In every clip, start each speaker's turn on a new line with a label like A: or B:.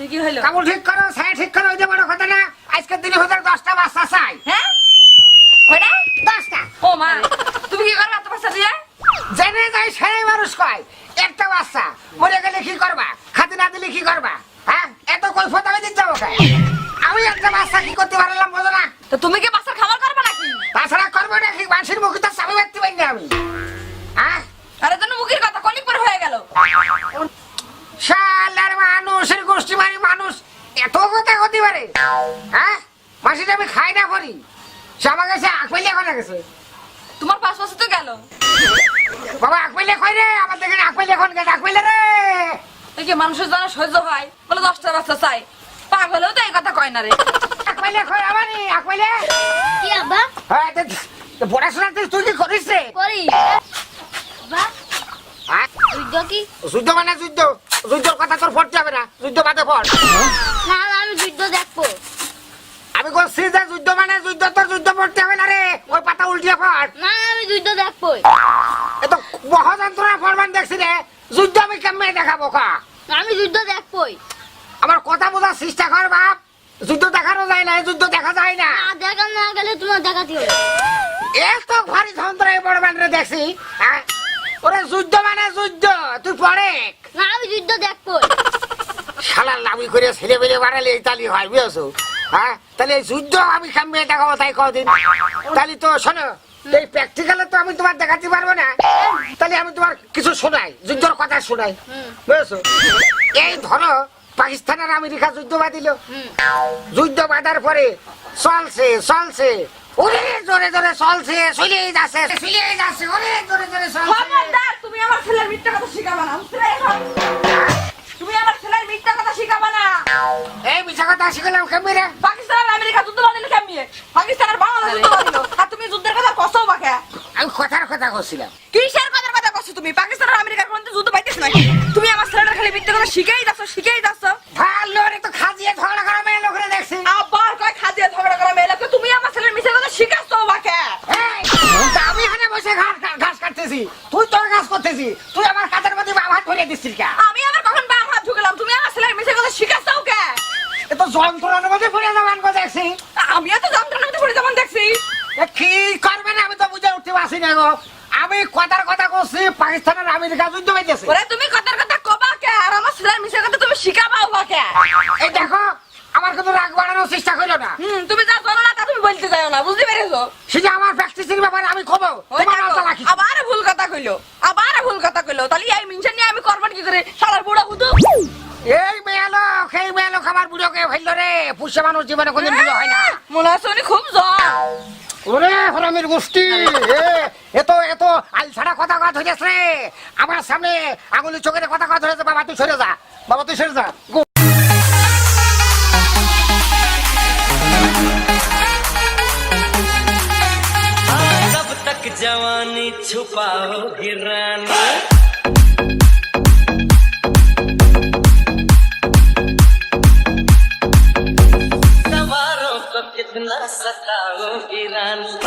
A: কাপড় ঠিক করছি কি হইল
B: কাপড় ঠিক করো ছায়া ঠিক করো ওই যে বড় কথা না আজকের দিনে হতে দশটা বাচ্চা চাই।
A: হ্যাঁ? কয়টা?
B: দশটা।
A: ও মা তুমি কি করবা তোমার সাথে দিয়ে?
B: জেনে যাই সেই মানুষ কয় একটা বাচ্চা মরে গেলে কি করবা? খাতে না দিলে কি করবা? হ্যাঁ? এত কৈফত আমি দিতে যাব? আমি একটা বাচ্চা কি করতে পারলাম বলো না?
A: তো তুমি কি বাসার খাবার করবা নাকি?
B: তাছাড়া করব নাকি? মানুষের মুখে তো চাবি ব্যক্তি পাইনি আমি। মানে মানুষ এত কথা হতে পারে? হ্যাঁ? মাসিটা আমি খাই না করি। সে আমার কাছে আকপাইলে এখন গেছে।
A: তোমার পাশ পাশে তো গেল।
B: বাবা আকপাইলে কই রে? আমার দেখে আকপাইলে এখন গেছে? আকপাইলে রে!
A: এই কি মানুষের জানা সহ্য হয় বলে দশটা বাচ্চা চাই। পাগলেও তো এই কথা কয় না রে।
B: আকপাইলে কই আমারই আকপাইলে
C: কি আব্বা?
B: হ্যাঁ পড়াশোনা তুই কি করিস রে?
C: করি
B: হ্যাঁ
C: যুদ্ধ কি?
B: যুদ্ধ মানে যুদ্ধ। যুদ্ধর কথা তোর পড়তে হবে না। যুদ্ধ বাদে পড়
C: না না, আমি যুদ্ধ দেখব।
B: আমি বলছি যে যুদ্ধ মানে যুদ্ধ তোর যুদ্ধ পড়তে হবে না রে। ওই পাতা উল্টিয়ে পড়
C: না আমি যুদ্ধ দেখব
B: এ তো বহ যন্ত্রণা ফরমান দেখছি রে। যুদ্ধ আমি কেমনে দেখাবো কা
C: আমি যুদ্ধ দেখবই।
B: আমার কথা বোঝার চেষ্টা কর বাপ। যুদ্ধ দেখানো যায় না যুদ্ধ দেখা যায় না।
C: দেখা না গেলে তোমার দেখাতে হবে।
B: এত ভারী যন্ত্র এই বড় ব্যান্ডে দেখছি। হ্যাঁ? ওরে যুদ্ধ মানে যুদ্ধ তুই পড়ে।
C: না আমি যুদ্ধ দেখবই
B: শালার লাভি করে ছেলে বেলে বাড়ালে এই তালি হয় বুঝেছ? হ্যাঁ? তাহলে এই যুদ্ধ আমি কামিয়ে দেখাবো তাই কদিন? তাহলে তো শোনো এই প্র্যাকটিক্যালে তো আমি তোমার দেখাতে পারব না। তাহলে আমি তোমার কিছু শোনাই যুদ্ধর কথা শোনাই বুঝেছ? এই ধরো পাকিস্তান আর আমেরিকা যুদ্ধ বাঁধিল। যুদ্ধ বাঁধার পরে চলছে চলছে। ওরে জোরে জোরে চলছে চলেই যাচ্ছে চলেই যাচ্ছে জোরে জোরে চলছে।
A: তুমি আমার ছেলের মিথ্যা কথা শিখাবা না? তুমি আমার ছেলের মিথ্যা কথা শিখাবা না।
B: এই মিছা কথা শিখলাম কেমনি রে?
A: পাকিস্তান আর আমেরিকা যুদ্ধ বাঁধিল কেমনি? পাকিস্তান আর বাংলাদেশ যুদ্ধ বাঁধিল। আর তুমি যুদ্ধের কথা কসও বাকে
B: আমি কথার কথা করছিলাম
A: কিসের কথার কথা কছো তুমি? পাকিস্তান আর আমেরিকার মধ্যে যুদ্ধ পাইতেছ নাকি? তুমি আমার ছেলেটার খালি মিথ্যা কথা শিখেই যাচ্ছ শিখেই যাচ্ছ।
B: ভালো রে তো খাজিয়ে ঝগড়া করা মেয়ে লোকরে দেখছি
A: আবার কয় খাদিয়া ঝগড়া করা মেয়েলাকে তুমি আমার ছেলের মিথ্যা কথা শিখাচ্ছ বাকে
B: এই, তা আমি এখানে বসে ঘাস ঘাস কাটতেছি তুই তোর কাজ করতেছি তুই আমার কাজের মধ্যে হাত ধরে দিচ্ছিস কে
A: আমি আবার কখন বাম হাত ঢুকলাম তুমি আমার ছেলের মিথ্যা কথা শিখাচ্ছ কে
B: এ তো যন্ত্রণার মধ্যে পড়ে যাবান গো দেখছি
A: আমি এত যন্ত্রণা মধ্যে পড়ে যেমন দেখছি
B: এ কি করবে না আমি তো বুঝে উঠতে পারছি না গো আমি কথার কথা করছি পাকিস্তান আর আমেরিকা যুদ্ধ হইতেছে
A: ওরে তুমি কথার কথা কবা কে? আর আমার ছেলের কথা তুমি শিখাবাও বাকে
B: এই দেখো আমার কিন্তু রাগ বাড়ানোর চেষ্টা করো না।
A: হুম তুমি যা জানো না তা তুমি বলতে যাও না বুঝতে পেরেছ?
B: সেটা আমার প্র্যাকটিসের ব্যাপারে আমি খবর
A: ওই
B: তোমার রাখি
A: আবার ভুল কথা কইলো আবার ভুল কথা কইলো। তাহলে এই মিনশন নিয়ে আমি করবার কি করে? শালার বুড়া হুদু।
B: এই মেয়ে লোক এই মেয়ে লোক আমার বুড়োকে ফেলল রে। পুষে মানুষ জীবনে কোনদিন বুড়ো হয় না।
A: মনে হচ্ছে খুব জ্বর
B: ওরে হরামির গোষ্ঠী এ এত এত আল ছাড়া কথা কথা ধরেছে রে আমার সামনে আঙুলি চোখের কথা কথা ধরেছে বাবা তুই সরে যা বাবা তুই সরে যা গো।
D: कब तक जवानी छुपाओगी रानी রানী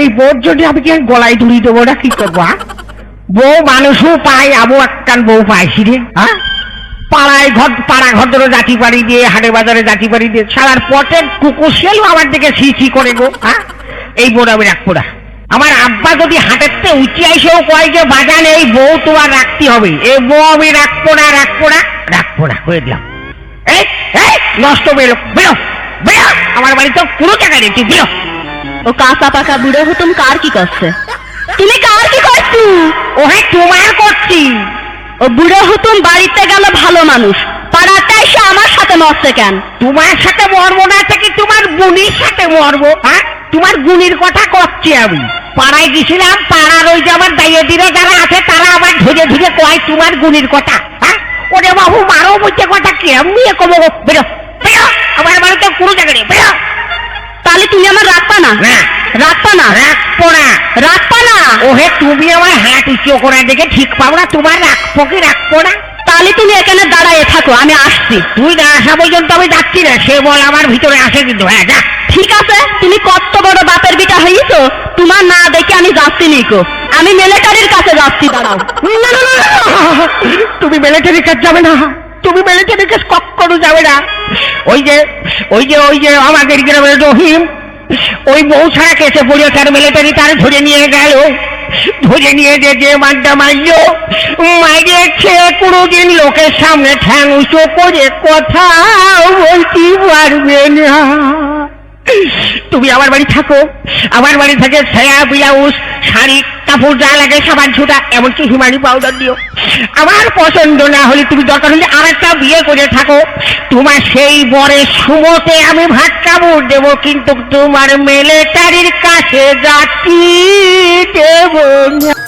E: এই বোর যদি আমি কি গলায় ধরি দেবো না, কি করব হ্যাঁ? বউ মানুষও পাই আবু একখান বউ পাইছি রে হ্যাঁ? পাড়ায় ঘর, পাড়া ঘর ধরে জাতি পাড়ি দিয়ে, হাটে বাজারে জাতি পাড়ি দিয়ে, সারার পটের কুকুর সেল আমার দিকে ছি ছি করে গো হ্যাঁ? এই বোর আমি রাখব না। আমার আব্বা যদি হাটেরতে উঁচি আইসেও কয় যে, বাজান, এই বউ তোমার রাখতে হবে। এই বউ আমি রাখব না রাখব না রাখব না হয়ে দিলাম। এই এই, নষ্ট বেরো বেরো বেরো। আমার বাড়ি তো পুরো টাকা রেখে বেরো।
C: ও কাঁচা পাকা বুড়ো হতুম কার কি করছে? তুমি কার কি করছ?
E: ওহে তোমার করছি।
C: ও বুড়ো হতুম বাড়িতে গেল ভালো মানুষ। পাড়াতে এসে আমার সাথে মরছে কেন?
E: তোমার সাথে মরবো না থেকে তোমার বুনির সাথে মরবো হ্যাঁ? তোমার গুণির কথা করছি আমি। পাড়ায় গেছিলাম পাড়ার ওই যে আমার দাইয়েদিরা যারা আছে তারা আবার ধরে ধরে কয় তোমার গুণির কথা হ্যাঁ? ওরে বাবু মারো বলছে কথা কেমনি কমো গো? বেরো বেরো! আমার বাড়িতে পুরো জায়গা নেই বেরো!
C: তাহলে তুমি আমার রাখবা না। রাখবা না
E: রাখব না
C: রাখবা না
E: ওহে তুমি আমার হাত উঁচু করে দেখে ঠিক পাবো না তোমার রাখব কি রাখব না
C: তাহলে তুমি এখানে দাঁড়ায় থাকো আমি আসছি
E: তুই না আসা পর্যন্ত আমি যাচ্ছি না সে বল আমার ভিতরে আসে কিন্তু হ্যাঁ যা
C: ঠিক আছে তুমি কত বড় বাপের বিটা হইছো তোমার না দেখে আমি যাচ্ছি নিকো আমি মিলিটারির কাছে যাচ্ছি দাঁড়াও
E: তুমি মিলিটারি কাজ যাবে না তুমি মিলিটারি কাজ কখনো যাবে না। ওই যে ওই যে ওই যে আমাদের গ্রামের রহিম, ওই বউ ছাড়া কেসে পড়িয়ে তার মিলিটারি তার ধরে নিয়ে গেল। ধরে নিয়ে যে যে মাড্ডা মারলো মারিয়েছে কোনোদিন লোকের সামনে ঠ্যাং উঁচু করে কথা বলতে পারবে না। তুমি আমার বাড়ি থাকো, আমার বাড়ি থেকে ছায়া ব্লাউজ, শাড়ি কাপড় যা লাগে সাবান ছোটা এমনকি হিমানি পাউডার দিও। আমার পছন্দ না হলে তুমি দরকার হলে আর একটা বিয়ে করে থাকো। তোমার সেই বরের সুমতে আমি ভাত কাপড় দেবো কিন্তু তোমার মেলেটারির কাছে যাচ্ছি দেবো। না